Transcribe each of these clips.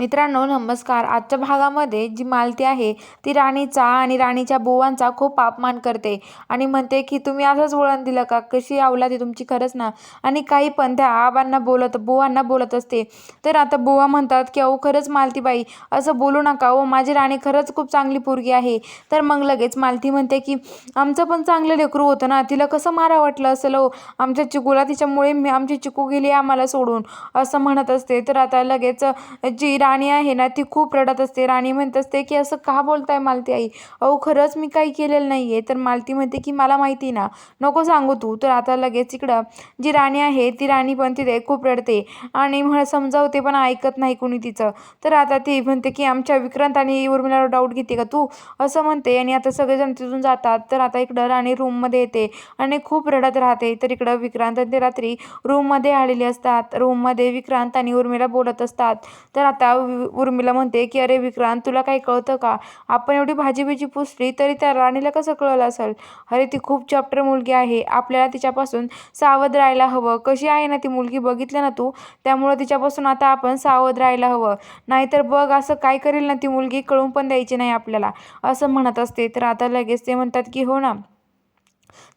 मित्रांनो नमस्कार. आजच्या भागामध्ये जी मालती आहे ती राणीचा आणि राणीच्या बुवांचा खूप अपमान करते आणि म्हणते की तुम्ही असंच वळण दिलं का? कशी आवला ती तुमची? खरंच ना? आणि काही पण त्या आबांना बोलत बुवांना बोलत असते. तर आता बुवा म्हणतात की अहो खरंच मालतीबाई असं बोलू नका. ओ माझी राणी खरंच खूप चांगली पोरगी आहे. तर मग लगेच मालती म्हणते की आमचं पण चांगलं लेकरू होतं ना? तिला कसं मारा वाटलं असेल? हो आमच्या चिकूला तिच्यामुळे मी आमची चिकू गेली आम्हाला सोडून असं म्हणत असते. तर आता लगेच जी राणी आहे ना ती खूप रडत असते. राणी म्हणत असते की असं का बोलताय मालती आई? अहो खरंच मी काही केलेलं नाही आहे तर मालती म्हणते की मला माहिती ना नको सांगू तू. तर आता लगेच इकडं जी राणी आहे ती राणी पण तिथे खूप रडते आणि म्हण समजावते पण ऐकत नाही कुणी तिचं. तर आता ती म्हणते की आमच्या विक्रांत आणि उर्मिलावर डाऊट घेते का तू? असं म्हणते आणि आता सगळेजण तिथून जातात. तर आता इकडं राणी रूममध्ये येते आणि खूप रडत राहते. तर इकडं विक्रांत आणि ते रात्री रूममध्ये आलेले असतात. रूममध्ये विक्रांत आणि उर्मिला बोलत असतात. तर आता उर्मिला म्हणते की अरे विक्रांत तुला काही कळतं का? आपण एवढी भाजी पुसली तरी त्या राणीला कसं कळलं असेल? अरे ती खूप चॅप्टर मुलगी आहे. आपल्याला तिच्यापासून सावध राहायला हवं. कशी आहे ना ती मुलगी? बघितलं ना तू? त्यामुळं तिच्यापासून आता आपण सावध राहायला हवं. नाहीतर बघ असं काय करेल ना ती मुलगी? कळून पण द्यायची नाही आपल्याला. असं म्हणत असते. तर आता लगेच ते म्हणतात की हो ना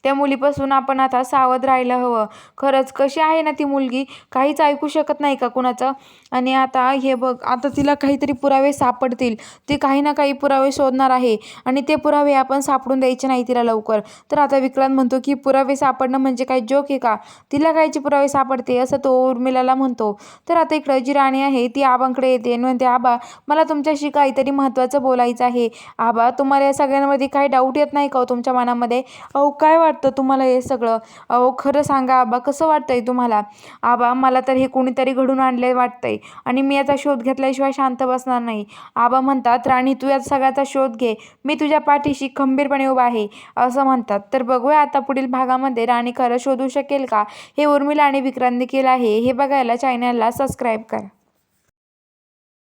त्या मुलीपासून आपण आता सावध राहायला हवं. खरंच कशी आहे ना ती मुलगी? काहीच ऐकू शकत नाही का कुणाचं? आणि आता हे बघ आता तिला काहीतरी पुरावे सापडतील. ती काही ना काही पुरावे शोधणार आहे. आणि ते पुरावे आपण सापडून द्यायचे नाही तिला लवकर. तर आता विक्रांत म्हणतो की पुरावे सापडणं म्हणजे काय जोक आहे का? तिला कायचे पुरावे सापडते? असं तो उर्मिलाला म्हणतो. तर आता इकडं जी राणी आहे ती आबांकडे येते. आणि म्हणते आबा मला तुमच्याशी काहीतरी महत्त्वाचं बोलायचं आहे. आबा तुम्हाला या सगळ्यांमध्ये काही डाऊट येत नाही का हो तुमच्या मनामध्ये? अहो काय वाटतं तुम्हाला हे सगळं? अहो खरं सांगा आबा कसं वाटतंय तुम्हाला? आबा मला तर हे कोणीतरी घडून आणले वाटतंय आणि मी याचा शोध घेतल्याशिवाय शांत बसणार नाही. आबा म्हणतात राणी तू या सगळ्याचा शोध घे. मी तुझ्या पाठीशी खंबीरपणे उभा आहे. असं म्हणतात. तर बघूया आता पुढील भागामध्ये राणी खरं शोधू शकेल का? हे उर्मिला आणि विक्रांत केलं आहे. हे बघायला चॅनलला सबस्क्राईब करा.